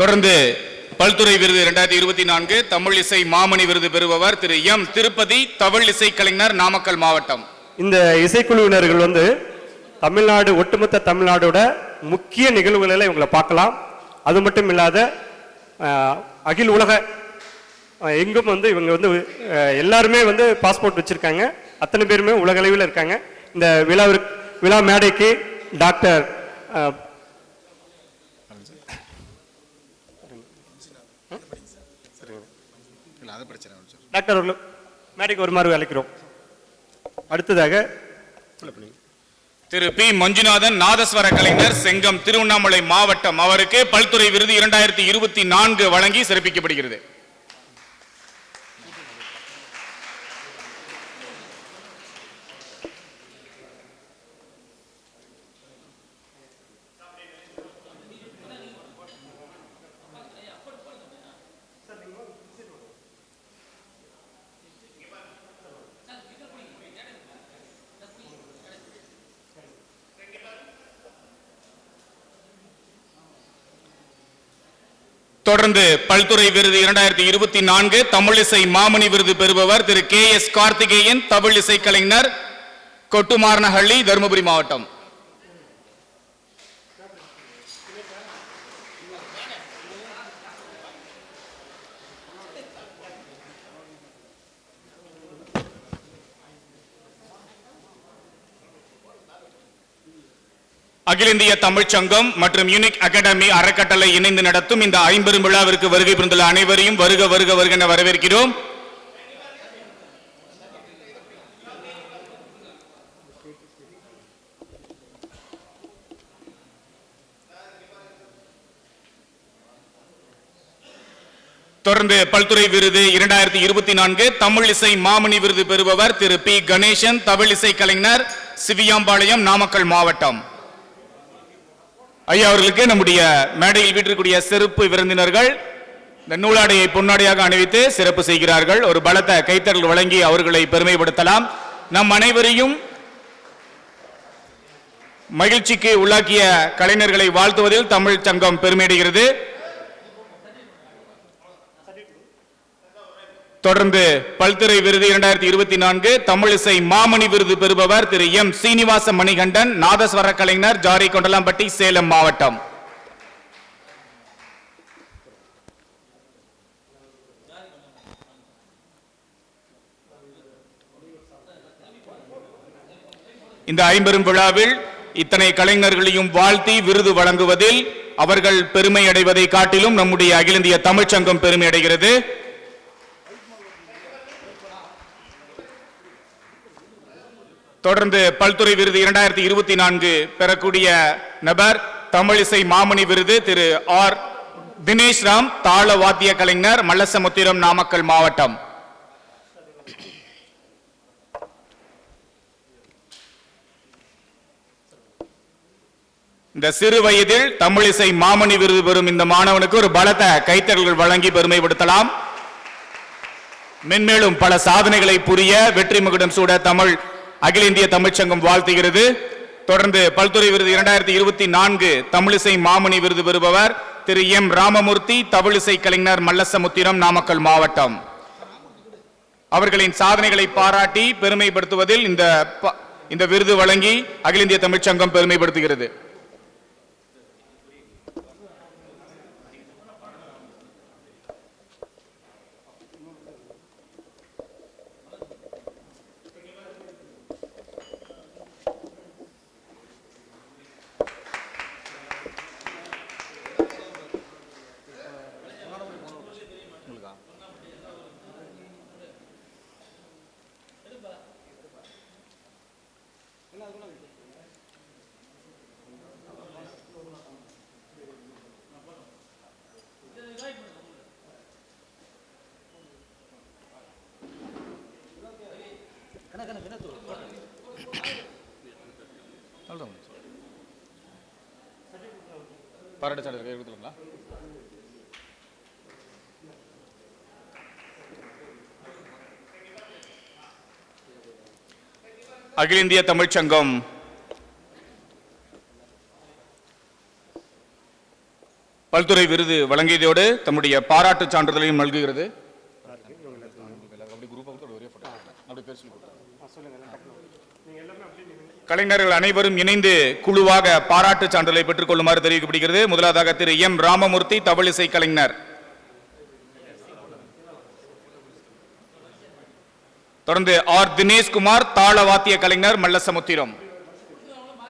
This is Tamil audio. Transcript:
தொடர்ந்து பல்துறை விருது இரண்டாயிரத்தி இருபத்தி நான்கு தமிழ் இசை மாமணி விருது பெறுபவர் திரு எம் திருப்பதி தமிழ் இசை கலைஞர் நாமக்கல் மாவட்டம். இந்த இசைக்குழுவினர்கள் வந்து தமிழ்நாடு ஒட்டுமொத்த தமிழ்நாடோட முக்கிய நிகழ்வுகளில் இவங்களை பார்க்கலாம். அது மட்டும் இல்லாத அகில் உலக எங்கும் வந்து இவங்க வந்து எல்லாருமே வந்து பாஸ்போர்ட் வச்சுருக்காங்க. அத்தனை பேருமே உலகளவில் இருக்காங்க. இந்த விழாவிற்கு விழா மேடைக்கு டாக்டர் அஹ், இல்லை அது பிரச்சனை சார் டாக்டர் அவர்கள் மேடைக்கு வருமாறு அழைக்கிறோம் அடுத்ததாக திரு பி. மஞ்சுநாதன் நாதஸ்வர கலைஞர் செங்கம் திருவண்ணாமலை மாவட்டம் அவருக்கு பல்துறை விருது இரண்டாயிரத்தி இருபத்தி நான்கு வழங்கி சிறப்பிக்கப்படுகிறது. தொடர்ந்து பல்துறை விருது இரண்டாயிரத்தி இருபத்தி நான்கு தமிழிசை மாமணி விருது பெறுபவர் திரு கே எஸ் கார்த்திகேயன் தமிழ் இசை கலைஞர் கொட்டுமார்னஹள்ளி தருமபுரி மாவட்டம். அகில இந்திய தமிழ்ச் சங்கம் மற்றும் யூனிக் அகாடமி அறக்கட்டளை இணைந்து நடத்தும் இந்த ஐம்பெரும் விழாவிற்கு வருகை புரிந்துள்ள அனைவரையும் வருக வருக வருக என வரவேற்கிறோம். தொடர்ந்து பல்துறை விருது இரண்டாயிரத்தி இருபத்தி நான்கு தமிழ் இசை மாமணி விருது பெறுபவர் திரு பி கணேசன் தமிழ் இசை கலைஞர் சிவியாம்பாளையம் நாமக்கல் மாவட்டம். ஐயா அவர்களுக்கு நம்முடைய மேடையில் வீட்டிற்குரிய சிறப்பு விருந்தினர்கள் இந்த நூலாடையை பொன்னாடையாக அணிவித்து சிறப்பு செய்கிறார்கள். ஒரு பலத்த கைத்தறல் வழங்கி அவர்களை பெருமைப்படுத்தலாம். நம் அனைவரையும் மகிழ்ச்சிக்கு உள்ளாக்கிய கலைஞர்களை வாழ்த்துவதில் தமிழ் சங்கம் பெருமையடைகிறது. தொடர்ந்து பல்துறை விருது இரண்டாயிரத்தி இருபத்தி நான்கு தமிழிசை மாமணி விருது பெறுபவர் திரு எம். சீனிவாச மணிகண்டன் நாதஸ்வர கலைஞர் ஜாரி கொண்டலாம்பட்டி சேலம் மாவட்டம். இந்த ஐம்பெரும் விழாவில் இத்தனை கலைஞர்களையும் வாழ்த்தி விருது வழங்குவதில் அவர்கள் பெருமை அடைவதை காட்டிலும் நம்முடைய அகில இந்திய தமிழ்ச்சங்கம் பெருமை அடைகிறது. தொடர்ந்து பல்துறை விருது இரண்டாயிரத்தி இருபத்தி நான்கு பெறக்கூடிய நபர் தமிழிசை மாமணி விருது திரு ஆர் தினேஷ் ராம் தாள வாத்திய கலைஞர் மல்லசமுத்திரம் நாமக்கல் மாவட்டம். இந்த சிறு வயதில் தமிழிசை மாமணி விருது பெறும் இந்த மாணவனுக்கு ஒரு பலத்த கைத்தறல்கள் வழங்கி பெருமைப்படுத்தலாம் மென்மேலும் பல சாதனைகளை புரிய வெற்றி முகடம் சூட தமிழ் அகில இந்திய தமிழ்ச்சங்கம் வாழ்த்துகிறது. தொடர்ந்து பல்துறை விருது இரண்டாயிரத்தி இருபத்தி நான்கு தமிழிசை மாமணி விருது பெறுபவர் திரு எம் ராமமூர்த்தி தமிழிசை கலைஞர் மல்லசமுத்திரம் நாமக்கல் மாவட்டம். அவர்களின் சாதனைகளை பாராட்டி பெருமைப்படுத்துவதில் இந்த ப- இந்த விருது வழங்கி அகில இந்திய தமிழ்ச்சங்கம் பெருமைப்படுத்துகிறது. பாராட்டு சான்றிதழ் கொடுத்துருங்களா அகில இந்திய தமிழ்ச்சங்கம் பல்துறை விருது வழங்கியதோடு தம்முடைய பாராட்டு சான்றிதழையும் நல்குகிறது. கலைஞர்கள் அனைவரும் இணைந்து குழுவாக பாராட்டு சான்றிதழை பெற்றுக் கொள்ளுமாறு தெரிவிக்கப்படுகிறது. முதலாவதாக திரு எம் ராமமூர்த்தி தவளிசை கலைஞர். தொடர்ந்து ஆர் தினேஷ்குமார் தாளவாத்திய கலைஞர் மல்லசமுத்திரம்.